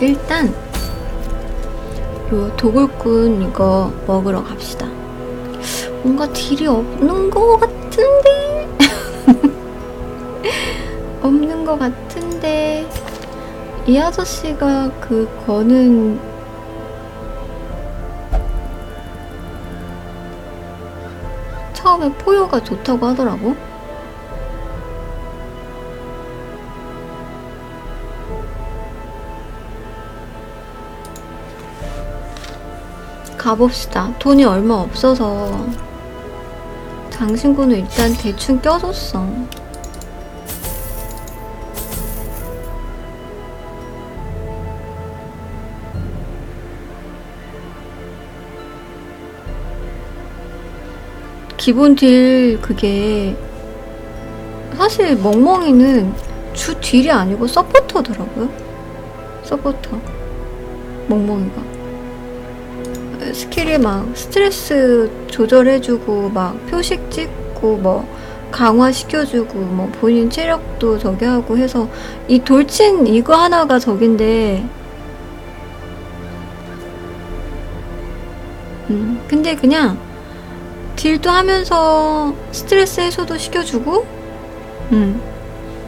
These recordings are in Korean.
일단 요 도굴꾼 이거 먹으러 갑시다. 뭔가 딜이 없는 것 같은데 없는 것 같은데 이 아저씨가 그 거는 처음에 포효가 좋다고 하더라고. 가봅시다. 돈이 얼마 없어서 장신구는 일단 대충 껴줬어. 기본 딜 그게 사실 멍멍이는 주 딜이 아니고 서포터더라고요. 서포터. 멍멍이가. 스킬이 막 스트레스 조절해주고 막 표식 찍고 뭐 강화시켜주고 뭐 본인 체력도 저기 하고 해서 이 돌진 이거 하나가 저긴데. 음 근데 그냥 딜도 하면서 스트레스 해소도 시켜주고 음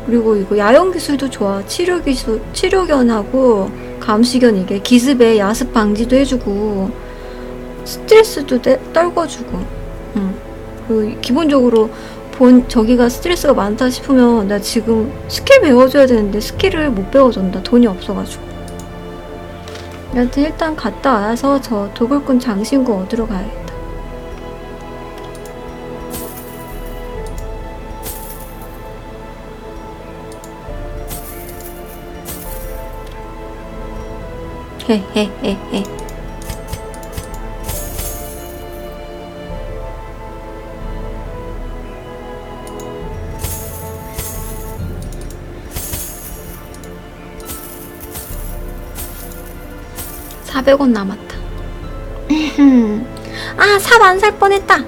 그리고 이거 야영 기술도 좋아. 치료 기술 치료견하고 감시견 이게 기습에 야습 방지도 해주고 스트레스도 떼, 떨궈주고. 음. 그리고 기본적으로 본 저기가 스트레스가 많다 싶으면 나 지금 스킬 배워줘야 되는데 스킬을 못 배워준다. 돈이 없어가지고. 여튼 일단 갔다 와서 저 도굴꾼 장신구 얻으러 가야겠다. 헤헤헤헤 400원 남았다. 아, 삽 안 살 뻔했다.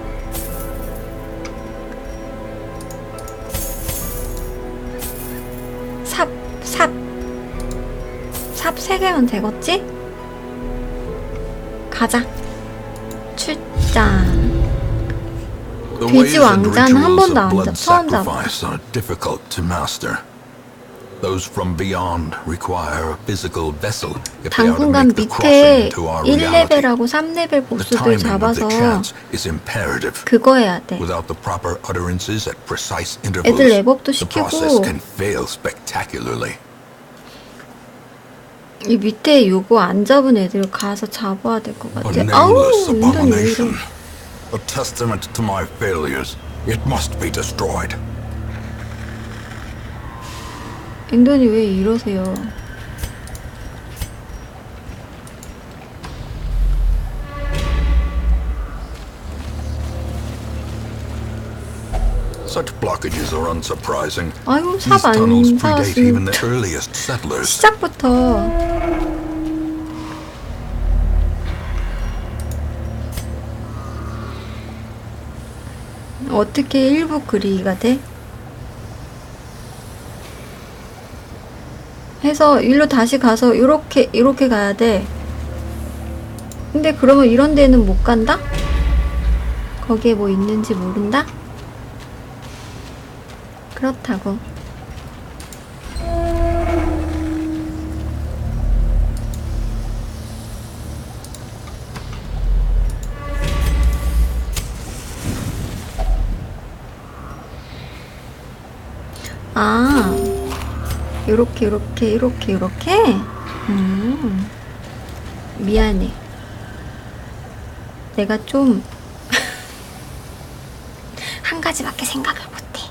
삽, 삽. 삽 3개면 되겠지? 가자. 출장. 돼지 왕자는 한 번도 안 잡- 처음 잡아. 당분간 밑에 crossing into our reality. 1레벨하고 3레벨 The 보스들 잡아서. 그거 해야 돼. Without the proper utterances at precise intervals, 애들 process 시키고 can fail spectacularly. 이 밑에 요거 안 잡은 애들 가서 잡아야 될 것 같아. 아우, 이래. abomination. A testament to my failures. It must be destroyed. 앵돈이 왜 이러세요? Such blockages are unsurprising. 아유, These 삽 tunnels 안 predate even 사왔으면. 시작부터 어떻게 일부 그리기가 돼? 해서 일로 다시 가서 이렇게 이렇게 가야 돼. 근데 그러면 이런 데는 못 간다? 거기에 뭐 있는지 모른다? 그렇다고. 요렇게, 요렇게, 요렇게, 요렇게? 음, 미안해. 내가 좀, 한 가지밖에 생각을 못해.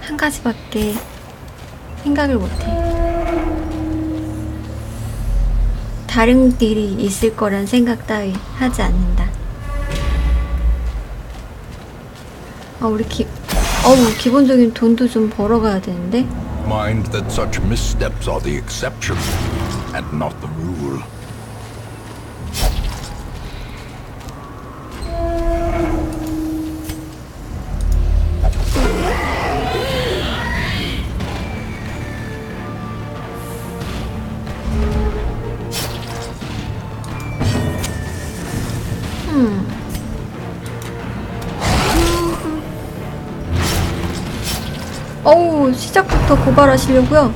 한 가지밖에 생각을 못해. 다른 길이 있을 거란 생각 따위 하지 않는다. 아, 우리 기, 어우, 기본적인 돈도 좀 벌어가야 되는데? Mind that such missteps are the exception and not the rule. 시작부터 고발하시려고요?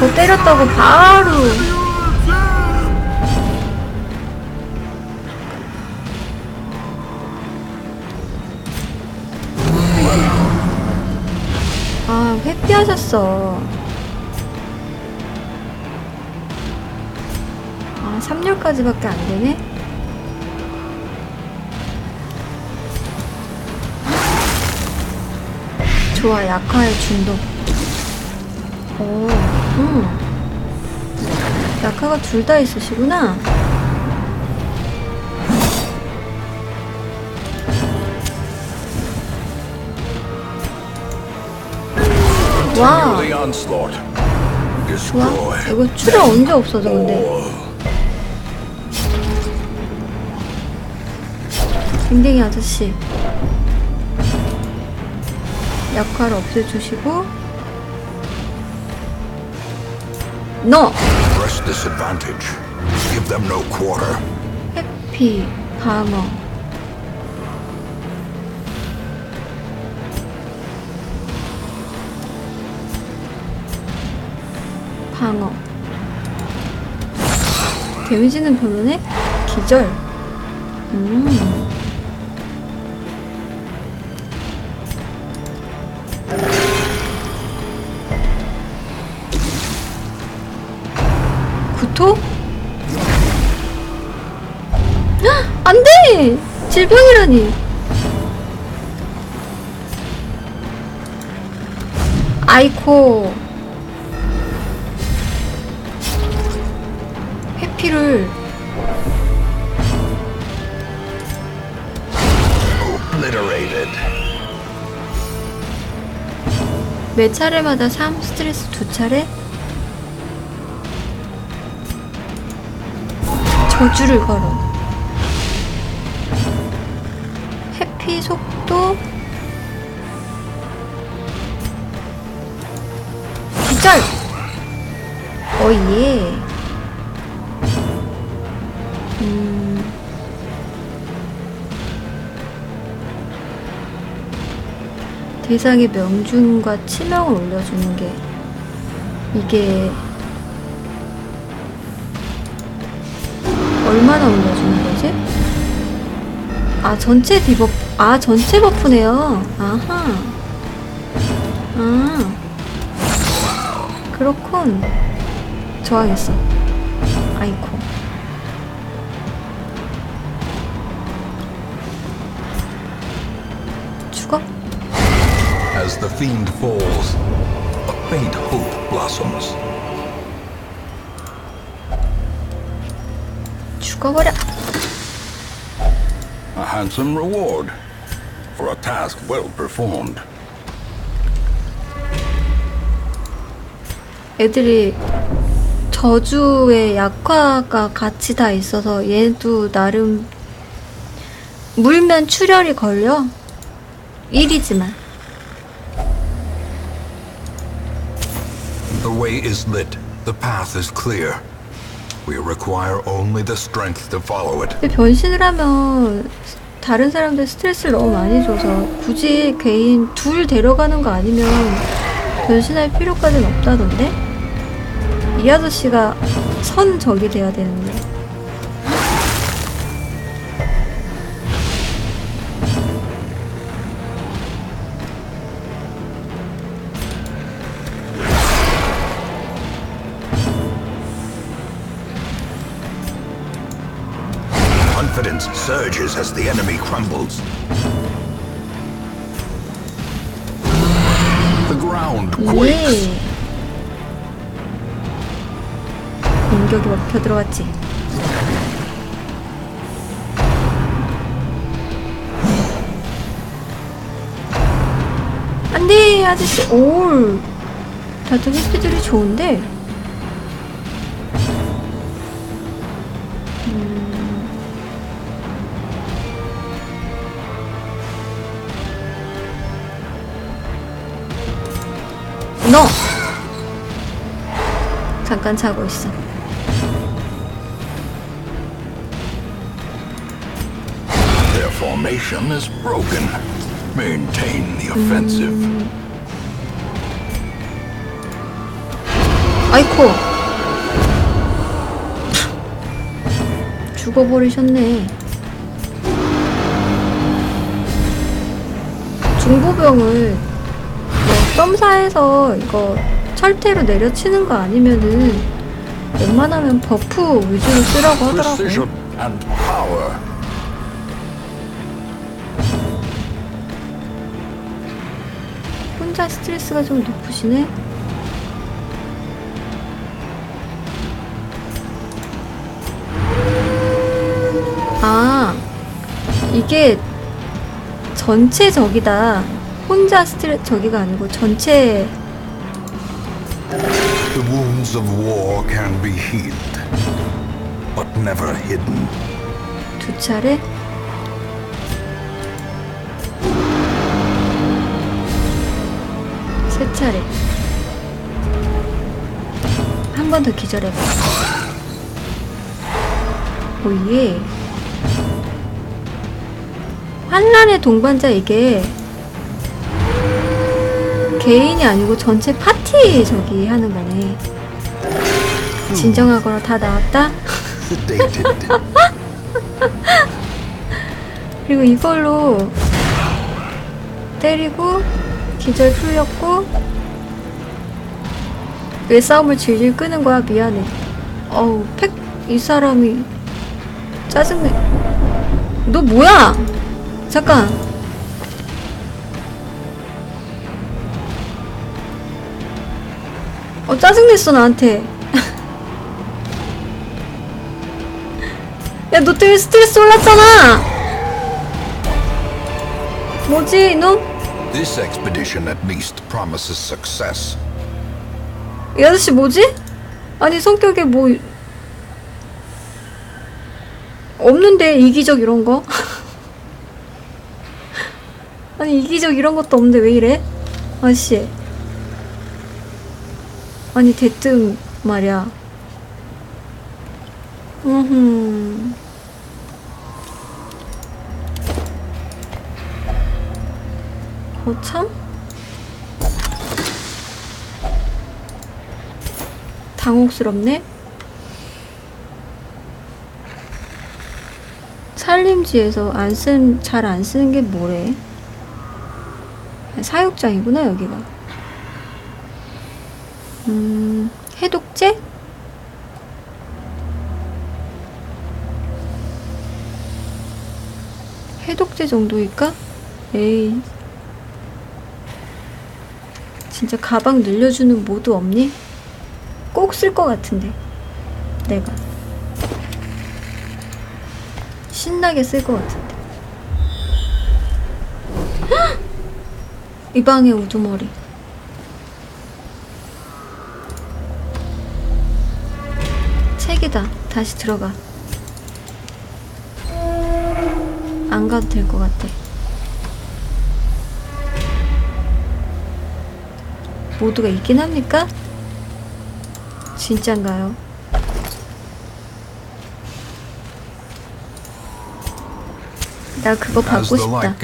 더 때렸다고 바로. 아, 회피하셨어. 아, 3렬까지밖에 안 되네? 좋아, 약화의 중독. 오, 음. 약화가 둘 다 있으시구나. onslaught. 좋아. 이거 출혈 언제 없어져, 근데. 댕댕이 아저씨. 약화를 없애주시고. 너! 해피, 방어. 방어. 데미지는 별로네? 기절. 음. 질병이라니! 아이코. Obliterated. 매 차례마다 3 스트레스 두 차례? 저주를 걸어. 속도 기절! 어예. 음. 대상의 명중과 치명을 올려주는 게 이게 얼마나 올려주는 거지? 아 전체 디버프 아 전체 버프네요 아하 아 그렇군 좋아하겠어 아이코 죽어? As the fiend falls, a faint hope blossoms. 죽어버려 A handsome reward for a task well performed. 애들이 저주의 약화가 같이 다 있어서 얘도 나름 물면 출혈이 걸려 1이지만 The way is lit. The path is clear. We require only the strength to follow it. 근데 변신을 하면 다른 사람들 스트레스를 너무 많이 줘서 굳이 개인 둘 데려가는 거 아니면 변신할 필요까지는 없다던데? 이 아저씨가 선 적이 돼야 되는데 Confidence surges as the enemy crumbles. The ground quakes. 예 공격이 먹혀 들어왔지 안돼 아저씨 올 다들 히스들이 좋은데 잠깐 자고 있어 Their formation is broken. Maintain the offensive. 아이코 죽어버리셨네 중보병을 뭐 점사해서 이거 철퇴로 내려치는 거 아니면은 웬만하면 버프 위주로 쓰라고 하더라고요. Power. 혼자 스트레스가 좀 높으시네. 아 이게 전체 적이다. 혼자 스트레스 저기가 아니고 전체 The wounds of war can be healed, but never hidden. 두 차례 세 차례 한 번 더 기절해봐 오예 환란의 동반자 이게 개인이 아니고 전체 파티 저기 하는 거네. 진정하거나 다 나왔다? 그리고 이걸로 때리고 기절 풀렸고 왜 싸움을 질질 끄는 거야? 미안해. 어우 팩 이 사람이 짜증내. 너 뭐야? 잠깐 짜증냈어 나한테 야 너 때문에 스트레스 올랐잖아 뭐지 이놈? this expedition at least promises success. 이 아저씨 뭐지? 아니 성격에 뭐 없는데 이기적 이런 거? 아니 이기적 이런 것도 없는데 왜 이래? 아저씨 아니 대뜸 말이야 음흠 거참? 당혹스럽네. 살림지에서 안 쓴, 잘 안 쓰는 게 뭐래? 사육장이구나, 여기가. 음, 해독제? 해독제 정도일까? 에이. 진짜 가방 늘려주는 모드 없니? 꼭 쓸 것 같은데 내가 신나게 쓸 것 같은데 헉! 이 방에 우두머리 책이다 다시 들어가 안 가도 될 것 같아 모두가 있긴 합니까? 진짠가요? 나 그거 받고 싶다.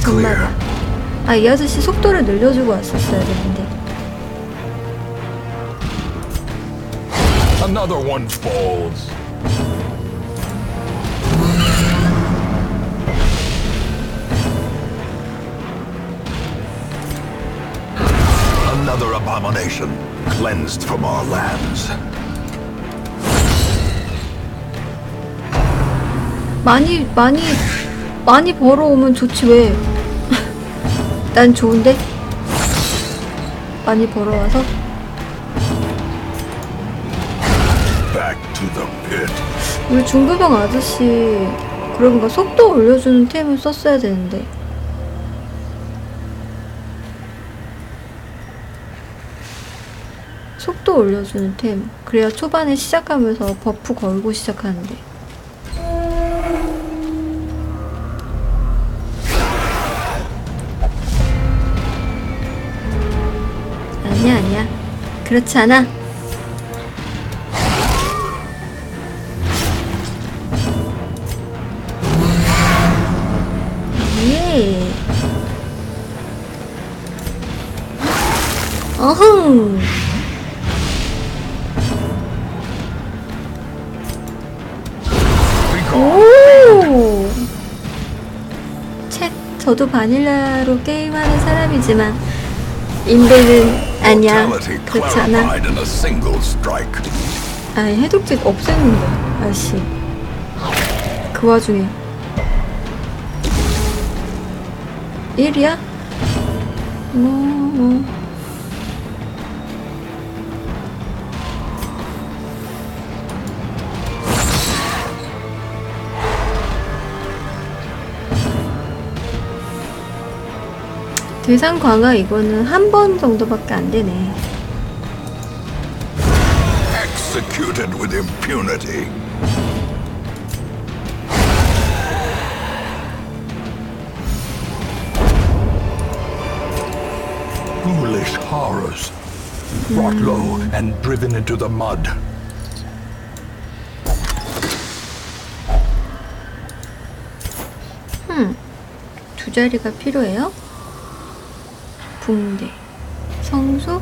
정말. 아, 이 아저씨 속도를 늘려주고 왔었어야 되는데. Another one falls. Another abomination cleansed from our lands. 많이, 많이, 많이 벌어오면 좋지, 왜? 난 좋은데? 많이 벌어와서? 우리 중부병 아저씨, 그러고 보니까 속도 올려주는 템을 썼어야 되는데. 속도 올려주는 템. 그래야 초반에 시작하면서 버프 걸고 시작하는데. 아니야, 아니야. 그렇지 않아. 어흥. 오. 책 저도 바닐라로 게임하는 사람이지만 인베는 아니야. Strike. 아니 해독제 없앴는데 아씨. 그 와중에 1이야? 뭐 뭐. 대상 강화 이거는 한 번 정도밖에 안 되네. Executed with impunity. Foolish horrors. Brought low and driven into the mud. 두 자리가 필요해요? 붕대, 성수,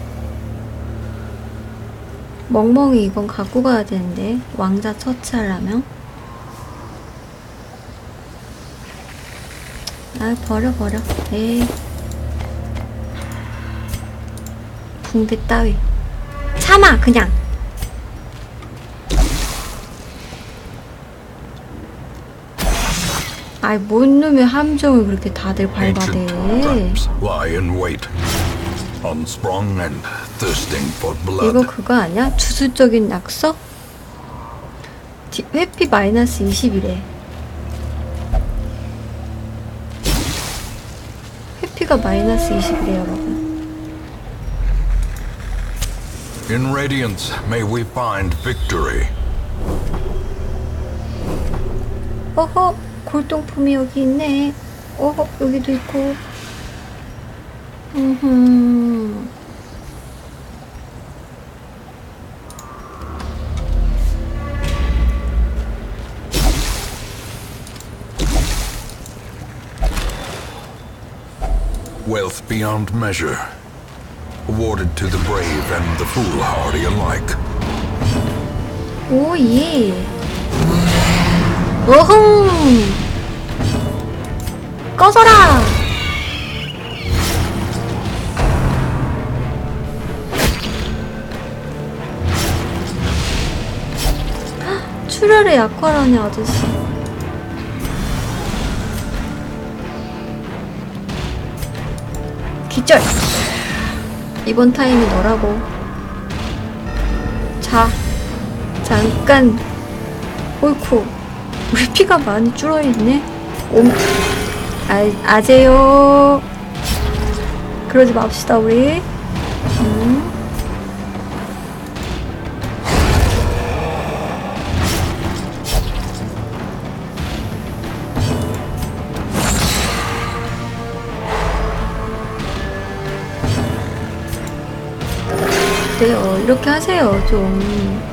멍멍이 이건 갖고 가야 되는데. 왕자 처치하려면. 아 버려 버려. 에이 붕대 따위. 참아 그냥 아이 뭔 놈의 함정을 그렇게 다들 밟아대 이거. 그거 아니야? 주술적인? 디- 회피 마이너스 20이래. 회피가 마이너스 20이래, 여러분. In radiance, may we find victory. 어허, 골동품이 여기 있네. 어허, 여기도 있고. 음 Wealth beyond measure, awarded to the brave and the foolhardy alike. 오, 예. 어흥! 꺼져라! 헉, 출혈의 약화라니 아저씨. 기절! 이번 타임이 너라고. 자, 잠깐. 옳고. 우리 피가 많이 줄어있네. 옴. 아, 아재요. 그러지 맙시다, 우리. 음. 그래요. 이렇게 하세요, 좀.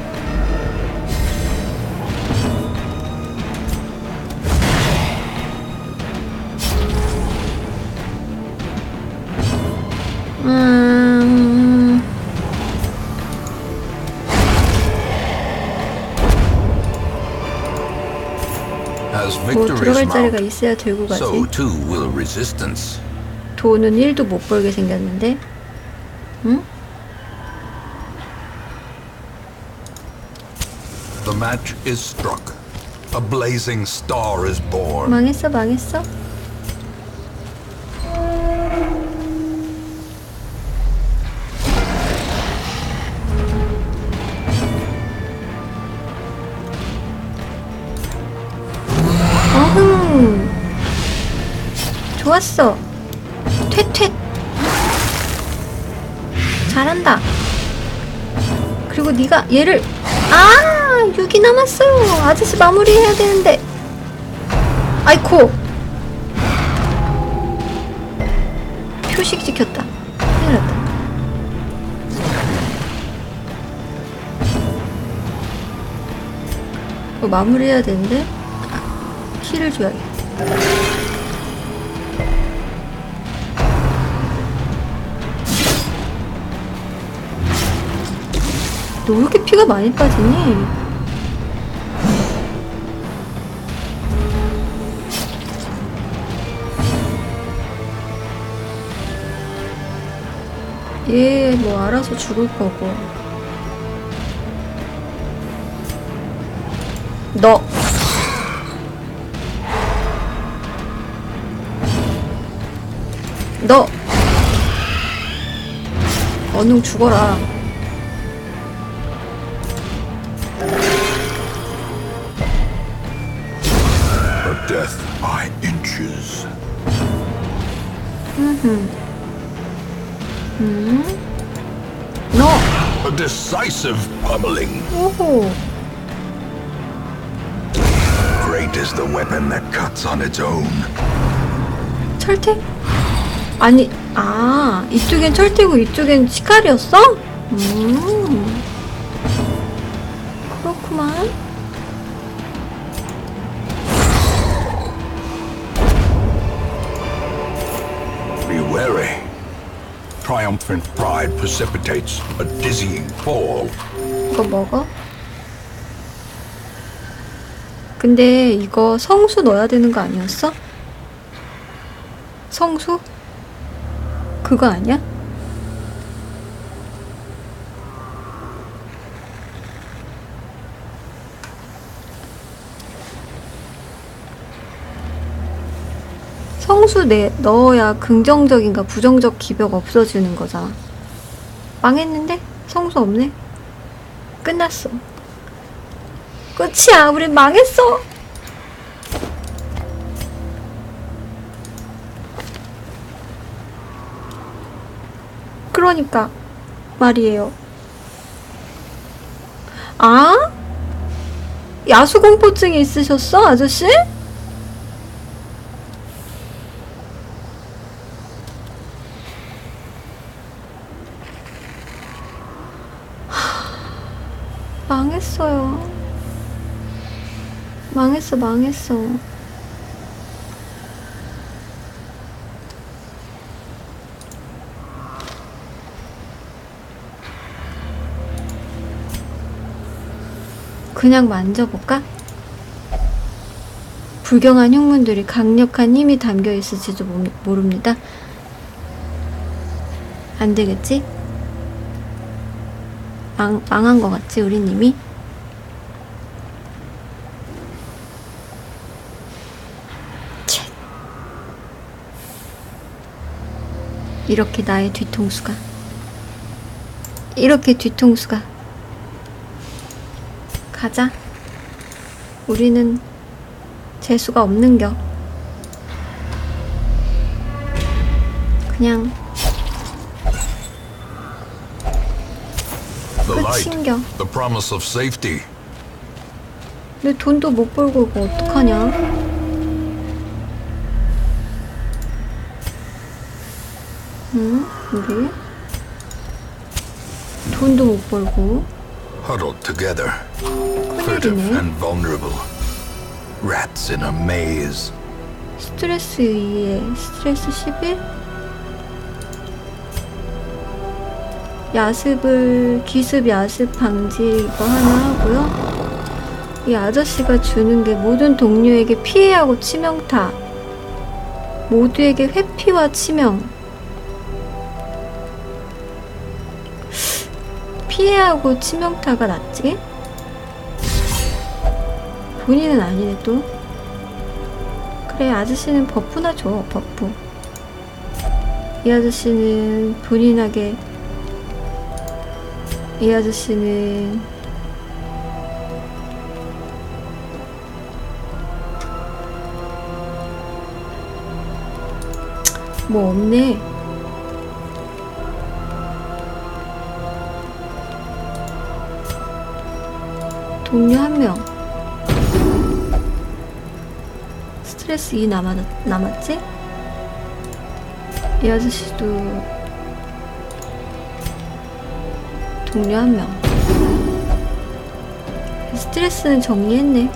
들어갈 자리가 있어야 들고 가지. 돈은 1도 못 벌게 생겼는데. 응? The match is struck. A blazing star is born. 망했어, 망했어. 좋았어. 퇴퇴. 잘한다. 그리고 네가 얘를 아 6이 남았어요. 아저씨 마무리해야 되는데. 아이코. 표식 지켰다. 큰일 났다. 마무리해야 되는데 아, 키를 줘야겠다. 너 왜 이렇게 피가 많이 빠지니? 얘 뭐 알아서 죽을 거고. 너. 너. 얼른 죽어라. 너. A decisive pummeling. 오호. Great is the weapon that cuts on its own. 철퇴? 아니, 아, 이쪽엔 철퇴고 이쪽엔 시칼이었어? 음. 그렇구만. Be wary. Triumphant pride precipitates a dizzying fall. 이거 먹어? 근데 이거 성수 넣어야 되는 거 아니었어? 성수? 그거 아니야? 성수 내, 넣어야 긍정적인가 부정적 기벽 없어지는 거잖아. 망했는데? 성수 없네? 끝났어. 끝이야. 우리 망했어. 그러니까 말이에요. 아? 야수공포증이 있으셨어, 아저씨? 망했어, 망했어. 그냥 만져볼까? 불경한 흉문들이 강력한 힘이 담겨 있을지도 모릅니다. 안 되겠지? 망, 망한 것 같지, 우리 님이? 이렇게 나의 뒤통수가. 이렇게 뒤통수가. 가자. 우리는 재수가 없는겨. 그냥 끝인겨. 내 돈도 못 벌고 이거 어떡하냐? 응? 우리? 돈도 못 벌고 Huddled together, furtive 큰일이네. and vulnerable. Rats in a maze. 스트레스 2에 스트레스 11? 야습을 기습 야습 방지 이거 하나 하고요. 이 아저씨가 주는 게 모든 동료에게 피해하고 치명타. 모두에게 회피와 치명. 피해하고 치명타가 낫지? 본인은 아니네 또. 그래 아저씨는 버프나 줘 버프 이 아저씨는 본인에게 이 아저씨는 뭐 없네 동료 한 명 스트레스 2 남았, 남았지? 이 아저씨도 동료 한 명. 스트레스는 정리했네.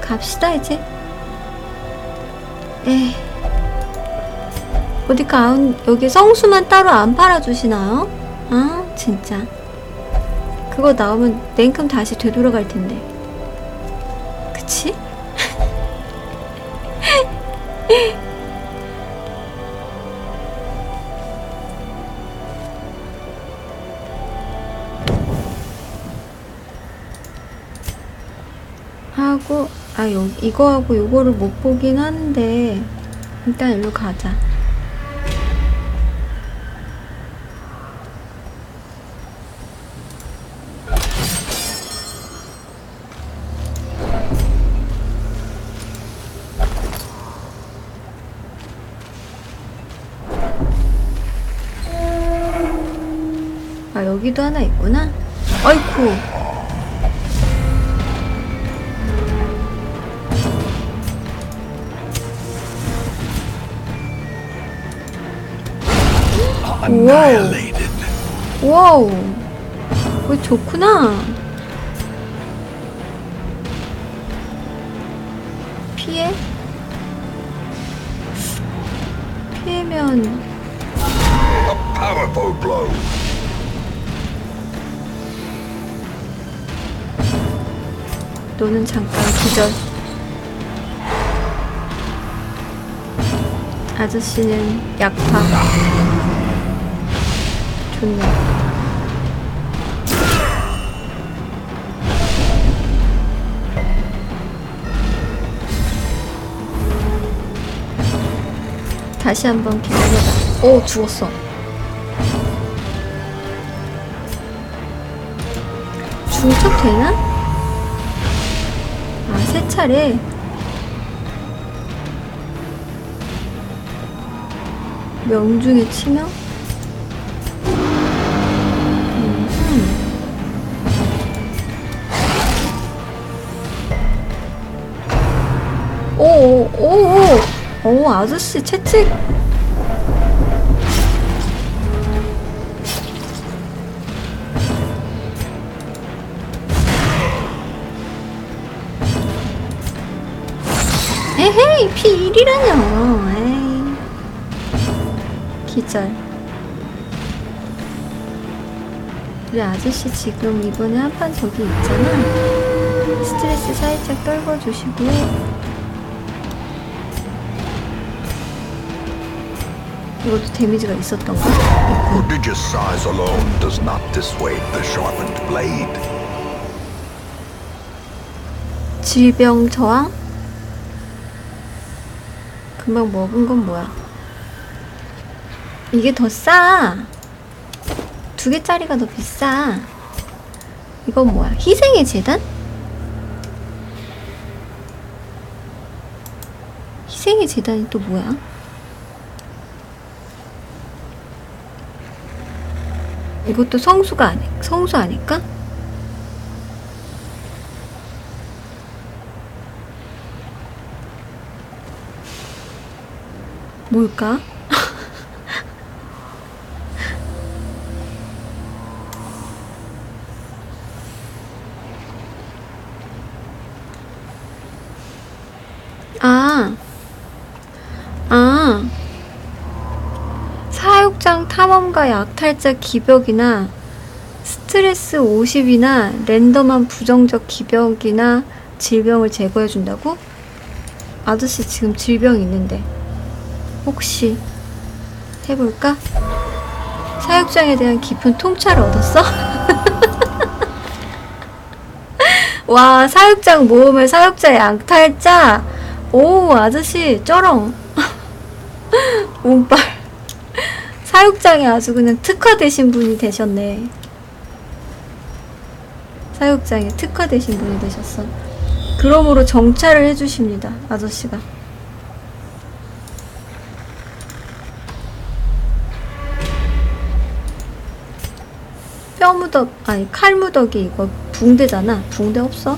갑시다, 이제. 에이. 어디 가운, 여기 성수만 따로 안 팔아주시나요? 아, 진짜. 그거 나오면 냉큼 다시 되돌아갈 텐데. 그치? 하고 아 요, 이거하고 요거를 못 보긴 하는데 일단 일로 가자 여기도 하나 있구나. 아이쿠. Annihilated. 와우. 왜 좋구나 너는 잠깐 기절. 아저씨는 약파 좋네. 다시 한번 기다려봐. 오 죽었어. 중첩 되나? 아, 세 차례. 명중의 치명? 음. 오, 오, 오, 오, 오, 아저씨 채찍. 기절. 우리 아저씨 지금 이번에 한판 저기 있잖아. 스트레스 살짝 떨궈주시고. 이것도 데미지가 있었던가? Prodigious size alone does not dissuade the sharpened blade. 질병 저항? 금방 먹은 건 뭐야? 이게 더 싸. 두 개짜리가 더 비싸. 이건 뭐야? 희생의 재단? 희생의 재단이 또 뭐야? 이것도 성수가 아니, 성수 아닐까? 뭘까? 아, 사육장 탐험가 약탈자 기벽이나 스트레스 50이나 랜덤한 부정적 기벽이나 질병을 제거해준다고? 아저씨 지금 질병 있는데. 혹시 해볼까? 사육장에 대한 깊은 통찰을 얻었어? 와 사육장 모험의 사육자 양탈자 오 아저씨 쩌렁 운빨. 사육장에 아주 그냥 특화되신 분이 되셨네. 사육장에 특화되신 분이 되셨어. 그러므로 정찰을 해주십니다 아저씨가. 뼈무덕 아니 칼무덕이 이거 붕대잖아. 붕대 없어?